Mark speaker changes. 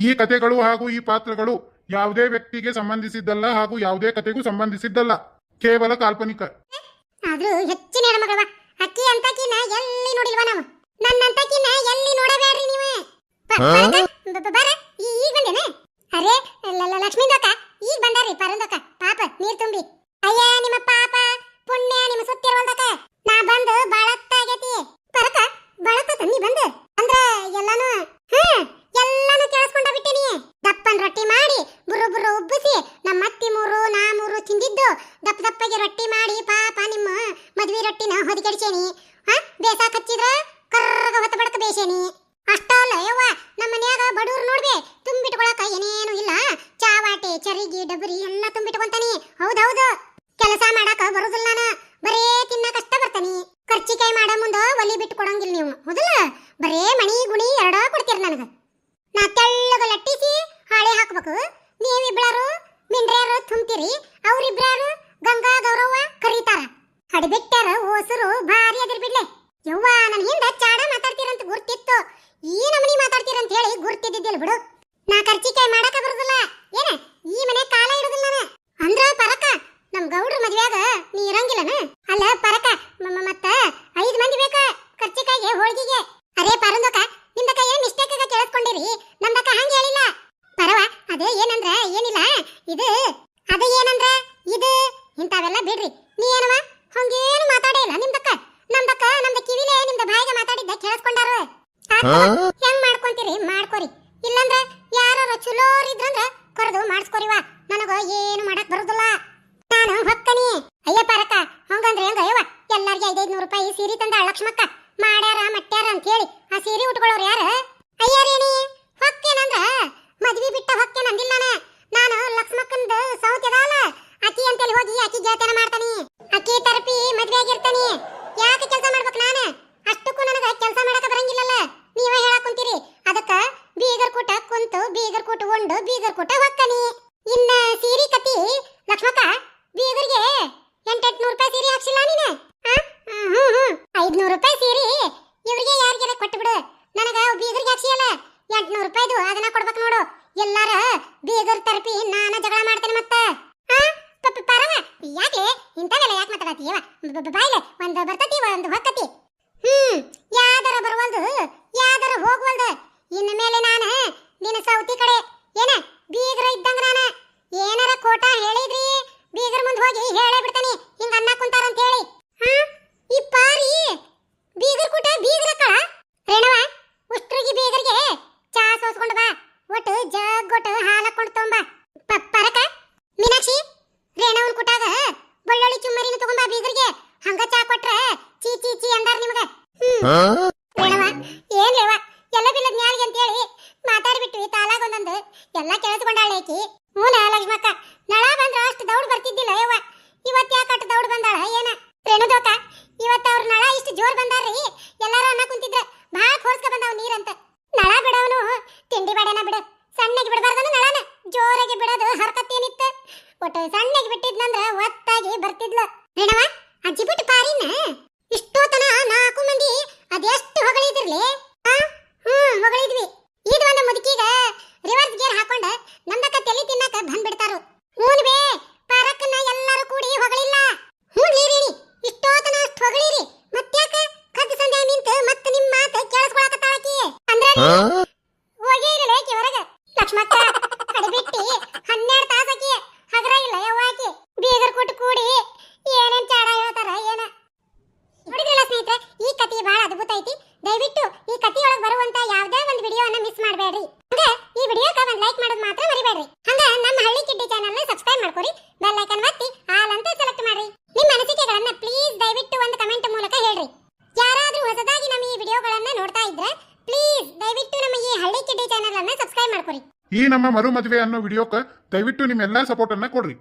Speaker 1: ಈ ಕಥೆಗಳು ಹಾಗೂ ಈ ಪಾತ್ರಗಳು ಯಾವುದೇ ವ್ಯಕ್ತಿಗೆ ಸಂಬಂಧಿಸಿದ್ದಲ್ಲ ಹಾಗೂ ಯಾವುದೇ ಕಥೆಗೂ ಸಂಬಂಧಿಸಿದ್ದಲ್ಲ. ಕೇವಲ ಕಾಲ್ಪನಿಕ.
Speaker 2: ಆದ್ರೂ ಹೆಚ್ಚಿನ ಹೆಣ್ಮಗಳವ ಅಕ್ಕಿ ಅಂತಕಿನ ಎಲ್ಲಿ ನೋಡಿಲ್ವ ನಾವು? ನನ್ನಂತಕಿನ ಎಲ್ಲಿ ನೋಡಬೇಡ್ರಿ ನೀವು? ಬರ ಈಗ ಬಂದೇನೆ? ಅರೆ ಲ- ದೊಕ್ಕ ಈಗ ಬಂದಾರಿ ಪರಂದಕ್ಕ. ಪಾಪ ನೀರ್ ತುಂಬಿ ಅಯ್ಯ ನಿಮ್ಮ ಪಾಪ ಪುಣ್ಯ ನಿಮ್ಮ ಸುತ್ತಿರುವಲ್ದಕ್ಕ ನಾ ಬಂದು ಬಾಳತ್ತಾಗೈತಿ ಪರಕ ಬಾಳತ್ತ ನೀ ಬಂದು ಅಂದ್ರ ಎಲ್ಲಾನು ಹ್ಮ್ ಎಲ್ಲಾನು ಕೇಳಿಸ್ಕೊಂಡ ಬಿಟ್ಟಿನಿ ದಪ್ಪನ್ ರೊಟ್ಟಿ ಮಾಡಿ ಬುರು ಬುರು ಉಬ್ಬಿಸಿ ನಮ್ಮ ಅತ್ತಿ ಮೂರು ನಾ ಮೂರು ತಿಂದಿದ್ದು ದಪ್ಪ ದಪ್ಪಗೆ ರೊಟ್ಟಿ ಮಾಡಿ ಪಾಪ ನಿಮ್ಮ ಮದ್ವಿ ರೊಟ್ಟಿನ ಹೊದಿಕೆಡ್ಸೇನಿ ಹಾ? ಬೇಸಾ ಕಚ್ಚಿದ್ರ ಕರ್ರಗ ಹೊತ್ತ ಬಡಕ ಬೇಸೇನಿ. ಅಷ್ಟಲ್ಲ ಯವ್ವ, ನಮ್ಮ ಮನ್ಯಾಗ ಬಡೂರು ನೋಡ್ಬೆ, ತುಂಬಿಟ್ಕೊಳಕ ಏನೇನು ಇಲ್ಲ. ಚಾವಾಟೆ, ಚರಿಗಿ, ಡಬರಿ ಎಲ್ಲ ತುಂಬಿಟ್ಕೊಂತಾನಿ. ಹೌದೌದು. ಕೆಲಸ ಮಾಡಾಕ ಬರುದಿಲ್ಲ ನಾನು. ಬರೇ ತಿನ್ನಕ ಕಷ್ಟ ಬರ್ತಾನಿ. ಖರ್ಚಿಕಾಯಿ ಮಾಡ ಮುಂದ ಒಲಿ ಬಿಟ್ಟು ಕೊಡಂಗಿಲ್ಲ ನೀವು. ಹೌದಲ್ಲ? ಬರೇ ಮಣಿ ಗುಣಿ ಎರಡ ಕೊಡ್ತೀರ ನನಗ. ನಾ ತೆಳ್ಳಗ ಲಟ್ಟಿಸಿ ಹಾಳೆ ಹಾಕ್ಬೇಕು. ನೀವು ತುಂಬ್ತೀರಿ? ಅವ್ರಿಬ್ರಾರು ಗಂಗಾ ಗೌರವ ಕರೀತಾರ. ಹಡಿಬಿಟ್ಟಾರ ಓಸರು ಭಾರಿ ಅದಿರ್ ಬಿಡ್ಲೆ. ಯವ್ವ, ನನ್ ಹಿಂದ ಚಾಡ ಮಾತಾಡ್ತೀರಂತ ಗುರ್ತಿತ್ತು. ಈ ನಮನಿ ಮಾತಾಡ್ತೀರಂತ ಹೇಳಿ ಗುರ್ತಿದ್ದಿದ್ದಿಲ್ಲ ಬಿಡು. ನಾ ಖರ್ಚಿಕಾಯಿ ಮಾಡಕ ಬರುದಿಲ್ಲ. ಏನ, ಈ ಮನೆ ಕಾಲ ಇಡುದಿಲ್ಲ ನಾನು. ಅಂದ್ರ ಪರಕ, ನಮ್ ಗೌಡ್ರ ಮದ್ವೆಯಾಗ ನೀ ಇರಂಗಿಲ್ಲನ? ಅಲ್ಲ, ಪರಕ ಮತ್ತ ಐದ್ ಮಂದಿ ಬೇಕ ಕರ್ಚಿಕಾಯಿಗೆ, ಹೋಳಿಗೆಗೆ? ಅರೇ ಪರಂದಕ ನಿಮ್ದಕ ಏನ್ ಮಿಸ್ಟೇಕ್ ಕೇಳಿಸ್ಕೊಂಡಿರಿ ನಮ್ದಕ ಹಂಗ ಹೇಳಿಲ್ಲ. ಪರವ, ಅದೇ ಏನಂದ್ರ ಏನಿಲ್ಲ. ಇದು ಅದ ಏನಂದ್ರ ಇದು ಇಂಥವೆಲ್ಲ ಬಿಡ್ರಿ. ನೀ ಏನವ ಹಂಗೇನು ಮಾತಾಡೇ ಇಲ್ಲ. ನಿಮ್ದಕ್ಕ? ನಮ್ದಕ್ಕ ನಮ್ದ ಕಿವಿಲೇ ನಿಮ್ದ ಬಾಯಿಗೆ ಮಾತಾಡಿದ್ದ ಕೇಳಿಸ್ಕೊಂಡಾರು. ಹೆಂಗ್ ಮಾಡ್ಕೊಂತೀರಿ? ಮಾಡ್ಕೋರಿ. ಇಲ್ಲಂದ್ರ ಯಾರು ಚಲೋರ್ ಇದ್ರಂದ್ರ ಕರೆದು ಮಾಡಿಸ್ಕೋರಿವ ನನಗ ಏನು ಮಾಡಕ್ ಬರುದಿಲ್ಲ ನಾನು ಹೊಕ್ಕನಿ ಅಯ್ಯ ಪರಕ ಹಂಗಂದ್ರೆ ಹೆಂಗ ಅಯ್ಯವ ಎಲ್ಲಾರ್ಗೆ ಐದೈದ್ನೂರು ರೂಪಾಯಿ ಸೀರೆ ತಂದ ಲಕ್ಷ್ಮಕ್ಕ ಮಾಡ್ಯಾರ ಮಟ್ಯಾರ ಅಂತ ಹೇಳಿ ಆ ಸೀರೆ ಉಟ್ಕೊಳ್ಳೋರು ಯಾರು ಅಯ್ಯಾರೇನಿ ಹೊಕ್ಕೇನಂದ್ರ ಮದ್ವಿ ಬಿಟ್ಟ ಹೊಕ್ಕೇನ ಅಂದಿಲ್ಲ ನಾನು ನಾನು ಲಕ್ಷ್ಮಕ್ಕಂದ ಸೌತ್ ಅದಾವಲ್ಲ ಅಕ್ಕಿ ಅಂತೇಳಿ ಹೋಗಿ ಅಕ್ಕಿ ಗೆಳತನ ಮಾಡ್ತಾನಿ ಅಕ್ಕಿ ತರಪಿ ಮದ್ವೆ ಆಗಿರ್ತಾನಿ ಯಾಕೆ ಕೆಲಸ ಮಾಡ್ಬೇಕು ನಾನು ಅಷ್ಟಕ್ಕೂ ನನಗ ಕೆಲಸ ಮಾಡಕ ಬರಂಗಿಲ್ಲಲ್ಲ ನೀವೇ ಹೇಳಕ್ ಕುಂತೀರಿ ಅದಕ್ಕ ಬೀಗರ್ ಕೂಟ ಕುಂತು ಬೀಗರ್ ಕೂಟ ಉಂಡು ಬೀಗರ್ ಕೊಟ್ಟ ಹೊಕ್ಕನಿ. ಇನ್ನ ಸೀರಿ ಕತಿ ಲಕ್ಷ್ಮಕ್ಕ, ಬೀಗರಿಗೆ ಎಂಟೆಂಟ್ನೂರು ರೂಪಾಯಿ ಸೀರೆ ಹಾಕ್ಸಿಲ್ಲ ನೀನು? ಐದ್ನೂರು ರೂಪಾಯಿ ಸೀರೆ ಇವ್ರಿಗೆ ಯಾರಿಗಾರ ಕೊಟ್ಬಿಡು ನನಗ ಬೀಗರ್ಗೆ ಹಾಕ್ಸಿಯಲ್ಲ. ಎಂಟ್ನೂರು ರೂಪಾಯಿದು ಅದನ್ನ ಕೊಡ್ಬೇಕು ನೋಡು. ಎಲ್ಲಾರ ಬೀಗರ್ ತರಪಿ ನಾನ ಜಗಳ ಮಾಡ್ತೇನೆ ಮತ್ತ. ಪರವ ಯಾಕೆ ಇಂಥವೆಲ್ಲ ಯಾಕೆ ಮಾತಾಡತ್ತೀವ ಬಾಯ್ಲೆ, ಒಂದು ಬರ್ತತಿ, ಒಂದು ಹೊಕ್ಕತಿ. ಹ್ಮ್, ಯಾದರ ಬರುವಲ್ದು, ಯಾದರ ಹೋಗ್ವಲ್ದು. ಇನ್ನು ಮೇಲೆ ನಾನು ನಿನ್ನ ಸೌತಿ ಕಡೆ ಏನ ಬೀಗ್ರ ಇದ್ದಂಗ ನಾನು ಏನಾರ ಕೋಟ ಹೇಳಿದ್ರಿ ಬೀಗರ ಮುಂದೆ ಹೋಗಿ ಹೇಳೇ ಬಿಡ್ತಾನೆ ಹಿಂಗ ಅನ್ನ ಕುಂತಾರ ಅಂತ ಹೇಳಿ ಹಾ ಈ ಪಾರಿ ಬೀಗರ್ ಕೂಟ ಬೀಗ್ರ ಕಳ ರೇಣವ ಉಷ್ಟ್ರಿಗೆ ಬೀಗರಿಗೆ ಚಾ ಸೋಸ್ಕೊಂಡು ಬಾ ಒಟ್ಟು ಜಗ್ ಒಟ್ಟು ಹಾಲು ಹಾಕೊಂಡು ತೊಂಬ ಪ- ಪರಕ ಮೀನಾಕ್ಷಿ ರೇಣವನ್ ಕುಟಾಗ ಬಳ್ಳೊಳ್ಳಿ ಚುಮ್ಮರಿನ ತಗೊಂಬ ಬೀಗರಿಗೆ ಹಂಗ ಚಾ ಕೊಟ್ರ ಚೀ ಚೀ ಚೀ ಅಂದಾರ ನಿಮ್ಗ ರೇಣವ ಏನ್ ಲೇವ ಎಲ್ಲ ಬಿಲ್ಲದ್ ನ್ಯಾಳಿಗೆ ಅಂತ ಹೇಳಿ ಮಾತಾಡ್ಬಿಟ್ವಿ ತಾಲಾಗ ಒಂದೊಂದು ಎಲ್ಲ ಕೇಳಿಸ್ಕೊಂಡಾಳೆ ಆಕಿ. ಹೂನ ಲಕ್ಷ್ಮಕ್ಕ ನಳ ಬಂದ್ರ ಅಷ್ಟು ದೌಡ್ ಬರ್ತಿದ್ದಿಲ್ಲ ಯವ್ವ. ಇವತ್ತು ಯಾಕೆ ಅಷ್ಟು ದೌಡ್ ಬಂದಾಳ, ಏನ? ರೇಣುದೋಕ, ಇವತ್ತು ಅವ್ರ ನಳ ಇಷ್ಟು ಜೋರ್ ಬಂದಾರ್ರಿ. ಎಲ್ಲಾರು ಅನ್ನ ಕುಂತಿದ್ರ. ಭಾಳ ಫೋರ್ಸ್ಕ ಬಂದಾವ್ ನೀರಂತ. ನಳ ಬಿಡವನು ತಿಂಡಿ ಬೇಡನ ಬಿಡು. ಸಣ್ಣಗೆ ಬಿಡಬಾರ್ದನು ನಳನ. ಜೋರಾಗಿ ಬಿಡೋದು ಹರ್ಕತ್ತೇನಿತ್ತು. ಒಟ್ಟು ಸಣ್ಣಗೆ ಬಿಟ್ಟಿದ್ನಂದ್ರ ಒತ್ತಾಗಿ ಬರ್ತಿದ್ಲು. ರೇಣವ ಅಜ್ಜಿ ಬಿಟ್ಟು ಪಾರಿನ? ಹೋಗೇ ಇರಲ್ಲ ಆಕಿ ಲಕ್ಷ್ಮಕ್ಕ ತಾಸಕಿ ಹಗರ ಇಲ್ಲ ಬೀಗರ್ ಕೊಟ್ಟು ಕೂಡಿ, ಏನೇನ್ ಚಾಡ ಹೇಳ್ತಾರ, ಏನ? ಸ್ನೇಹಿತರೆ, ಈ ಕಥೆ ಬಹಳ ಅದ್ಭುತ ಐತಿ. ದಯವಿಟ್ಟು ಈ ಕಥೆಯೊಳಗೆ ಬರುವಂತ ಯಾವುದೇ ಒಂದು ವಿಡಿಯೋನ ಮಿಸ್ ಮಾಡಬೇಡ್ರಿ. ಹಂಗ ಈ ವಿಡಿಯೋಕ್ಕೆ ಒಂದು ಲೈಕ್ ಮಾಡೋದು ಮಾತ್ರ ಮರಿಬೇಡ್ರಿ. ಹಂಗ ನಮ್ಮ ಹಳ್ಳಿ ಕಿಡ್ಡಿ ಚಾನೆಲ್ನ ಸಬ್ಸ್ಕ್ರೈಬ್ ಮಾಡ್ಕೊರಿ. ಬೆಲ್ ಐಕನ್ ಒತ್ತಿ ಆಲ್ ಅಂತ ಸೆಲೆಕ್ಟ್ ಮಾಡ್ರಿ ನಿಮ್ಮ ಅನಿಸಿಕೆಗಳನ್ನ ಪ್ಲೀಸ್ ದಯವಿಟ್ಟು ಒಂದು ಕಮೆಂಟ್ ಮೂಲಕ ಹೇಳ್ರಿ ಯಾರಾದ್ರೂ ಹೊಸದಾಗಿ ನಮ್ಮ ಈ ವಿಡಿಯೋಗಳನ್ನ ನೋಡ್ತಾ ಇದ್ರೆ ಪ್ಲೀಸ್ ದಯವಿಟ್ಟು ನಮ್ಮ ಈ ಹಳ್ಳಿ ಕಿಡ್ಡಿ ಚಾನಲ್ ಅನ್ನ ಸಬ್ಸ್ಕ್ರೈಬ್ ಮಾಡ್ಕೊರಿ
Speaker 1: ಈ ನಮ್ಮ ಮರು ಮದುವೆ ಅನ್ನೋ ವಿಡಿಯೋಕ್ಕೆ ದಯವಿಟ್ಟು ನಿಮ್ಮೆಲ್ಲ ಸಪೋರ್ಟ್ ಅನ್ನ ಕೊಡ್ರಿ.